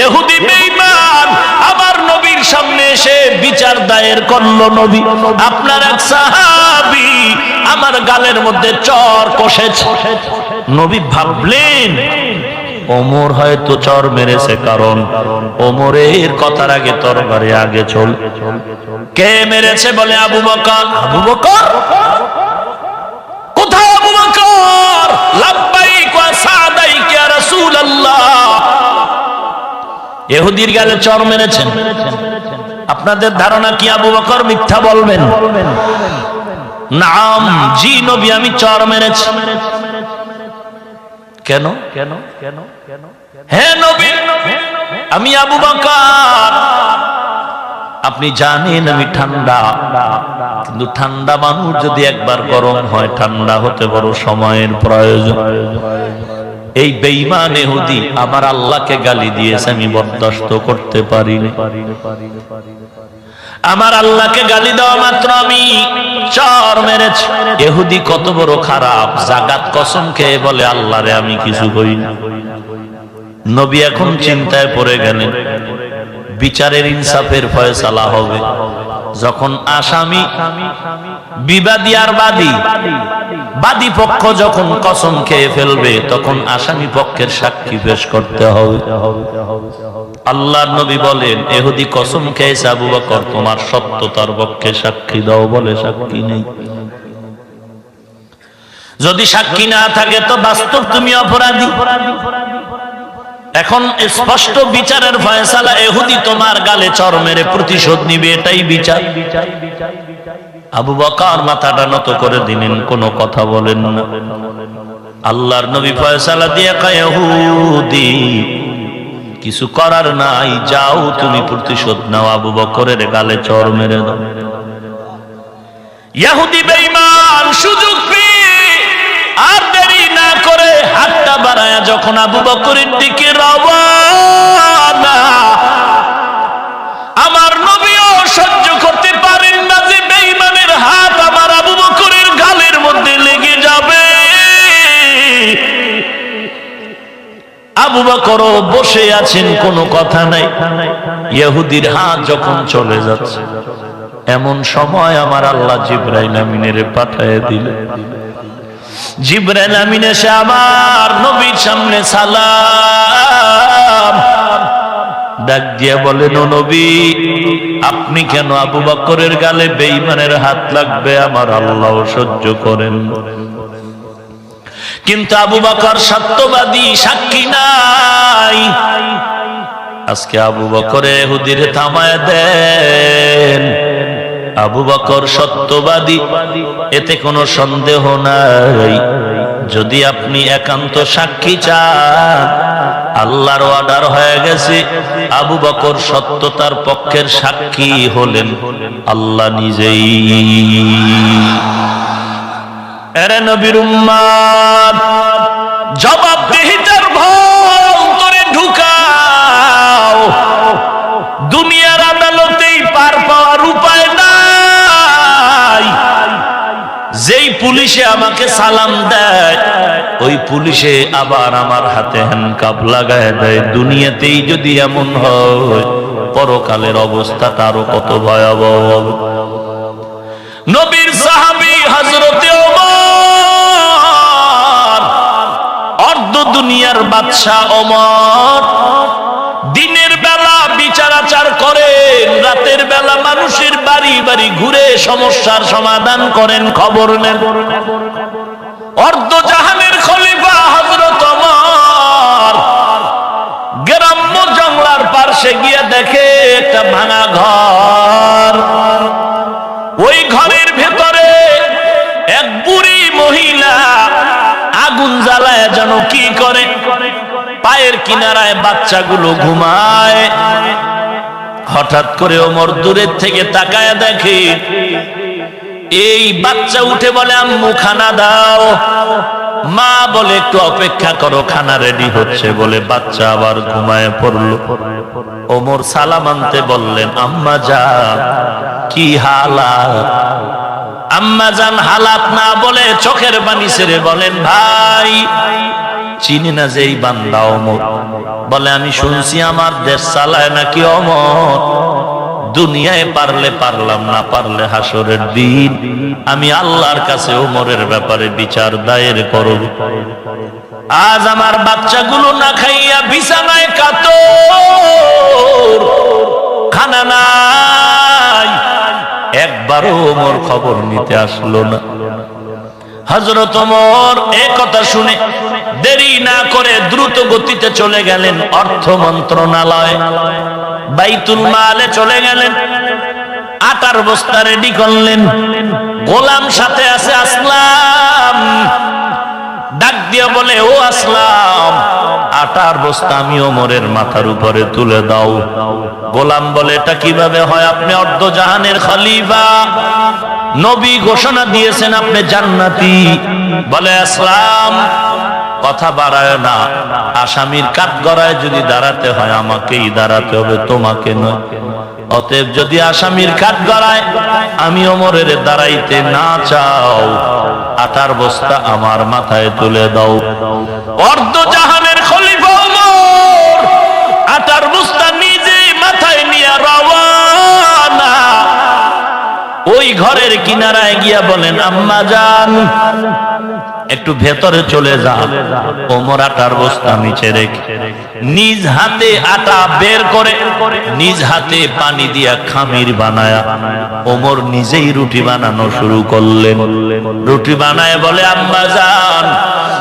ইহুদি বেঈমান, আমার নবীর সামনে এসে বিচার দায়ের করল নবী। আপনার এক সাহাবী আমার গালের মধ্যে চর কষেছে। নবী ভাবলেন, ওমর হয়তো চর মেরেছে কারণ ওমরের কথার আগে তরবারে আগে চল। কে মেরেছে বলে আবু বকর? আবু বকর। ইহুদির গালে চর মেরেছেন। আপনাদের ধারণা কি আবু বকর মিথ্যা বলবেন? নাম, জি নবী, আমি চর মেরেছি। কেন? কেন কেন কেন হ্যাঁ নবী, আমি আবু বকর। আপনি জানেন আমি ঠান্ডা, কিন্তু ঠান্ডা মানুষ যদি একবার গরম হয়, ঠান্ডা হতে বড় সময়ের প্রয়োজন। এই বেইমান এহুদি আমার আল্লাহকে গালি দিয়েছে, আমি বরদাস্ত করতে পারি আমার আল্লাহকে গালি দেওয়া মাত্র আমি চর মেরেছি। এহুদি কত বড় খারাপ জাগাত কসম খেয়ে বলে, আল্লাহরে আমি কিছু করি না। নবী এখন চিন্তায় পড়ে গেলেন, বিচারের ইনসাফের ফয়সালা হবে। যখন আসামি, বিবাদী আর বাদী বাদী পক্ষ যখন কসম খেয়ে ফেলবে, তখন আসামি পক্ষের সাক্ষী পেশ করতে হবে। আল্লাহর নবী বলেন, এহুদি কসম খেয়েছে আবু বকর, তোমার সত্যতার পক্ষে সাক্ষী দাও বলে সাক্ষী নেই। যদি সাক্ষী না থাকে, তো বাস্তব তুমি অপরাধী। এখন স্পষ্ট বিচারের ফয়সালা এহুদি তোমার গালে চর মেরে প্রতিশোধ নিবে, এটাই বিচার। আবু বকার মাথাটা নত করে দিলেন, কোনো কথা বলেন না। আল্লাহর নবী ফয়সালা দিয়ে কয়, এহুদি, কিছু করার নাই, যাও তুমি প্রতিশোধ নাও, আবু বকরের গালে চর মেরে দাও। ইহুদি বেঈমান, সুযোগ পেয়ে হাতটা যখন আবু বকরের দিকে রওয়ানা, আমার নবীও সহ্য করতে পারেন না যে বেঈমানের হাত আমার আবু বকরের গালের মধ্যে লেগে যাবে। আবু বকরও বসে আছেন, কোনো কথা নাই। ইহুদির হাত যখন চলে যাচ্ছে, এমন সময় আমার আল্লাহ জিব্রাইল আমিনের পাঠায় দিলে জিব্রাইল আমিন এসে আমার নবীর সামনে সালাম। ডাক দিয়ে বলেন, ও নবী, আপনি কেন আবু বকরের গালে বেঈমানের হাত লাগবে? আমার আল্লাহ সহ্য করেন। কিন্তু আবু বকর সত্যবাদী সাক্ষী নাই। আজকে আবু বকরে হুদির থামায় দেন। আবু বকর সত্যবাদী, এতে কোনো সন্দেহ নাই। যদি আপনি একান্ত সাক্ষী চান, আল্লাহর অর্ডার হয়ে গেছে। আবু বকর সত্যতার পক্ষের সাক্ষী হলেন। আল্লাহ নিজেই। এরে নবীর উম্মাদ, জবাবদিহিতার ভয় যেই পুলিশে আমাকে সালাম দেয়, ওই পুলিশে আবার আমার হাতে হ্যান্ডকাপ লাগায় দেয়। দুনিয়াতেই যদি এমন হয়, পরকালের অবস্থা আরও কত ভয়াবহ। নবীর সাহাবী ওমর, অর্ধ দুনিয়ার বাদশা ওমর দিনের বেলা বিচার আচার করেন রাতের বেলা মানুষের বাড়ি বাড়ি ঘুরে সমস্যার সমাধান করেন, খবর নেন। অর্ধ জাহানের খলিফা ওমর গ্রাম্য জঙ্গলার পার্শ্বে গিয়ে দেখে একটা ভাঙা ঘর। ওই ঘরের ভেতরে এক বুড়ি মহিলা আগুন জ্বালায় যেন কি করে। পায়ের কিনারায় বাচ্চাগুলো ঘুমায়। হঠাৎ করে ওমর দূরের থেকে তাকায় দেখে, এই বাচ্চা উঠে বলে, আম্মু, খানা দাও। মা বলে, একটু অপেক্ষা করো, খানা রেডি হচ্ছে। বলে বাচ্চা আবার ঘুমায় পড়ল। ওমর সালাম আনতে বললেন, আম্মা যা কি হালাত? আম্মা জান হালাত না বলে চোখের পানি ছেড়ে বলেন, ভাই চিনি না যে এই বান্দা অমর। বলে, আমি শুনছি আমার দেশ চালায় নাকি অমর। দুনিয়ায় পারলে পারলাম না, পারলে হাসরের দিন। আমি আল্লাহর কাছে ওমরের ব্যাপারে বিচার দায়ের করব। আজ আমার বাচ্চাগুলো না খাইয়া বিছানায় কাত খানা নাই। একবারও ওমর খবর নিতে আসলো না। হজরত ওমর এ কথা শুনে দেরি না করে দ্রুত গতিতে চলে গেলেন অর্থ মন্ত্রণালয়। বাইতুল মালে চলে গেলেন। আটার বস্তা রেডি করলেন। গোলাম সাথে আছে আসলাম। ডাক দিয়ে বলে, ও আসলাম, আটার বস্তা আমি ওমরের মাথার উপরে তুলে দাও। গোলাম বলে, এটা কীভাবে হয়? আপনি অর্ধ জাহানের খলিফা। নবী ঘোষণা দিয়েছেন আপনি জান্নাতি। বলে, আসলাম কথা বাড়ায় না। আসামির কাঠ গড়ায় যদি দাঁড়াতে হয়, আমাকেই দাঁড়াতে হবে, তোমাকে নয়। অতএব যদি আসামির কাঠ গড়ায় আমি অমরের দাঁড়াইতে না চাও আটার বস্তা আমার মাথায় তুলে দাও। অর্ধ জাহানের খলিফা আটার বস্তা নিজে মাথায় নিয়ে রওয়ানা। ওই ঘরের কিনারায় গিয়া বলেন, আম্মা যান একটু ভেতরে চলে যা। ওমর আটার বস্তা নিচে রেখে। নিজ হাতে আটা বের করে, নিজ হাতে পানি দিয়া খামির বানায়া। ওমর নিজেই রুটি বানানো শুরু করলেন। রুটি বানায় বলে, আম্মা যান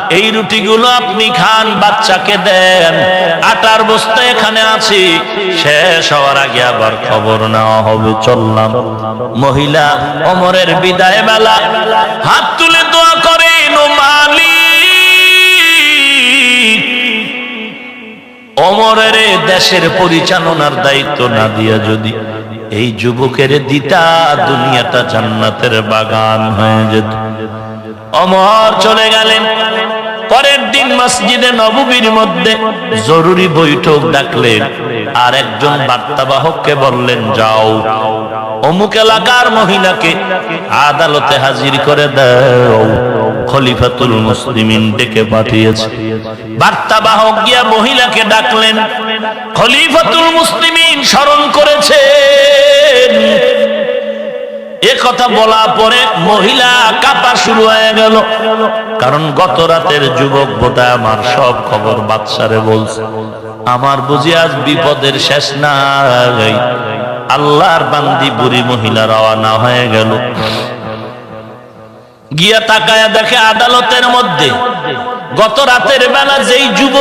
এই রুটিগুলো আপনি খান, বাচ্চাকে দেন। আটার বস্তা এখানে আছে। শেষ হওয়ার আগে আবার খবর নেওয়া হবে। চললাম। মহিলা অমরের বিদায় বেলা হাত তুলে দোয়া মালিক অমরের দেশের পরিচালনার দায়িত্ব না দিয়া যদি এই যুবকের দিতা দুনিয়াটা জান্নাতের বাগান হয়ে যেত। অমর চলে গেলেন। পরের দিন মসজিদে নববীর মধ্যে জরুরি বৈঠক ডাকলেন। আর একজন বার্তাবাহককে বললেন, যাও। অমুক এলাকার মহিলাকে আদালতে হাজির করে দাও। খলিফাতুল মুসলিমিন ডেকে পাঠিয়েছে। বার্তাবাহক গিয়া মহিলাকে ডাকলেন, খলিফাতুল মুসলিমিন স্মরণ করেছেন। এ কথা বলা পরে মহিলা কাপা শুরু হয়ে গেল। কারণ গত রাতের যুবক বোধহয় আমার সব খবর বাদশারে বলছে। আমার বুঝি আজ বিপদের শেষ নাই। আল্লাহর বান্দি বুড়ি মহিলা রওয়ানা হয়ে গেল। গিয়া তাকায়া দেখে আদালতের মধ্যে গত রাতের বেলা যেই যুব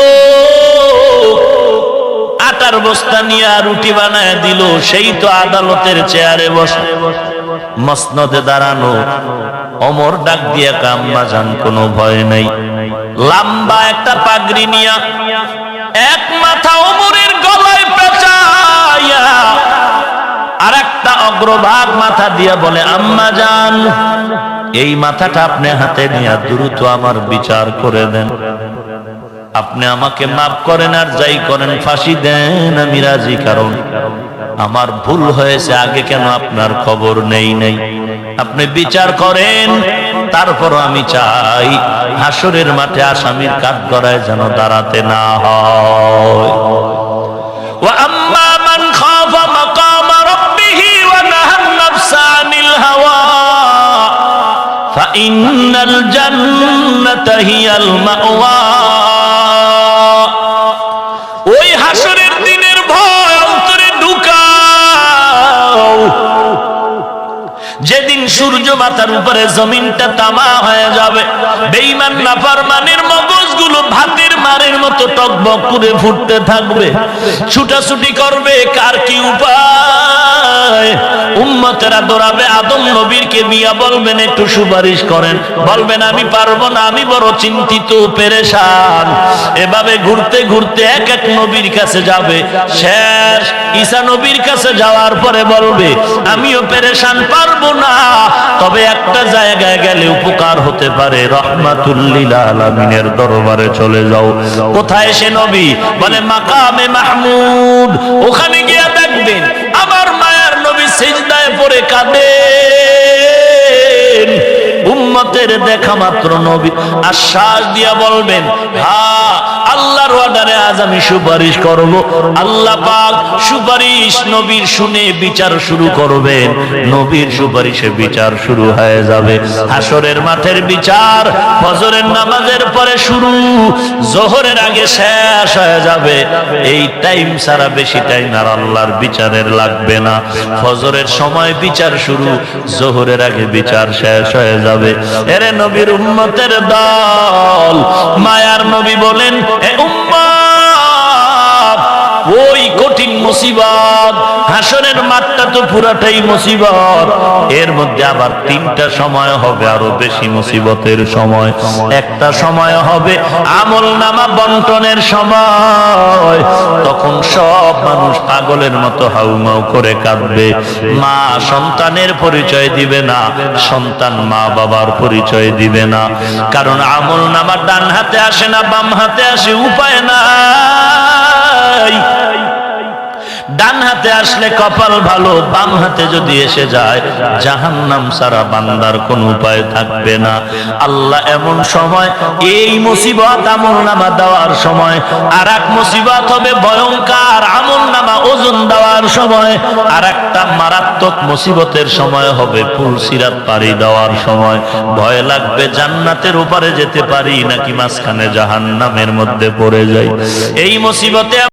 আটার বস্তা নিয়ে রুটি বানায় দিল, সেই তো আদালতের চেয়ারে বসে। মসনদে দাঁড়ানো অমর ডাক দিয়ে কাম্মা যান, কোনো ভয় নাই। লম্বা একটা পাগড়ি নিয়া এক মাথা অমরের গলায় পেঁচাইয়া আর একটা অগ্রভাগ মাথা দিয়া বলে, আম্মা যান। এই মাথাটা আপনি হাতে নিয়ে দ্রুত আমার বিচার করে দেন। আপনি আমাকে মাফ করেন আর যাই করেন, ফাঁসি দেন, আমি রাজি, কারণ আমার ভুল হয়েছে, আগে কেন আপনার খবর নেই নেই। আপনি বিচার করেন তারপর আমি চাই হাসরের মাঠে আসামির কাঠ গড়ায় যেন দাঁড়াতে না হয়। আম্মা فإن الجنة هي المأوى ওই হাসরের দিনের ভয় অন্তরে ঢুকাও যেদিন সূর্য মাথার উপরে জমিনটা তামা হয়ে যাবে বেঈমান নাফরমানের মগজগুলো ভাতের মারের মতো টকবক করে ফুটতে থাকবে ছুটাছুটি করবে কার কি উপায় উম্মতেরা দৌড়াবে, আদম নবীরকে মিয়া বলবেন, একটু সুপারিশ করেন। বলবেন, আমি পারব না, আমি বড় চিন্তিত, পেরেশান। এভাবে ঘুরতে ঘুরতে এক এক নবীর কাছে যাবে। শেষ নবীর কাছে যাওয়ার পরে বলবে, আমিও পেরেশান, পারব না। তবে একটা জায়গায় গেলে উপকার হতে পারে। রহমাতুল্লিল দরবারে চলে যাও। কোথায় সে নবী? বলে, মাকামে মাহমুদ। ওখানে গিয়া সিজদায় পড়ে কাঁদে উম্মতে উম্মতের দেখা মাত্র নবী। আশ্বাস দিয়া বলবেন হ্যাঁ আল্লাহর অর্ডারে আজ আমি সুপারিশ করব। আল্লাহ পাক সুপারিশ নবীর শুনে বিচার শুরু করবেন। নবীর সুপারিশে বিচার শুরু হয়ে যাবে। হাসরের মাঠের বিচার ফজরের নামাজের পরে শুরু। জোহরের আগে শেষ হয়ে যাবে। এই টাইম ছাড়া বেশি টাইম আর আল্লাহর বিচারের লাগবে না। ফজরের সময় বিচার শুরু, জোহরের আগে বিচার শেষ হয়ে যাবে। এরে নবীর উম্মতের দল হাসনের মাঠটা তো পুরাটাই মুসিবত। এর মধ্যে আবার তিনটা সময় হবে, আরও বেশি মুসিবতের সময়। একটা সময় হবে আমল নামা বন্টনের সময়। তখন সব মানুষ পাগলের মতো হাউমাউ করে কাঁদবে। মা সন্তানের পরিচয় দিবে না, সন্তান মা বাবার পরিচয় দিবে না। কারণ আমল নামা ডান হাতে আসে না, বাম হাতে আসে উপায় নাই। হাতে আসলে কপাল ভালো, বাম হাতে যদি এসে যায়, জাহান্নাম সারা বান্দার কোন উপায় থাকবে না। আল্লাহ এমন সময় এই মুসিবত আমল নামা দেওয়ার সময় আর এক মুসিবত হবে ভয়ঙ্কর আমল নামা ওজন দেওয়ার সময় আর একটা মারাত্মক মুসিবতের সময় হবে ফুল পুলসিরাত পাড়ি দেওয়ার সময়। ভয় লাগবে জান্নাতের উপরে যেতে পারি নাকি মাঝখানে জাহান্নামের মধ্যে পড়ে যাই। এই মুসিবতে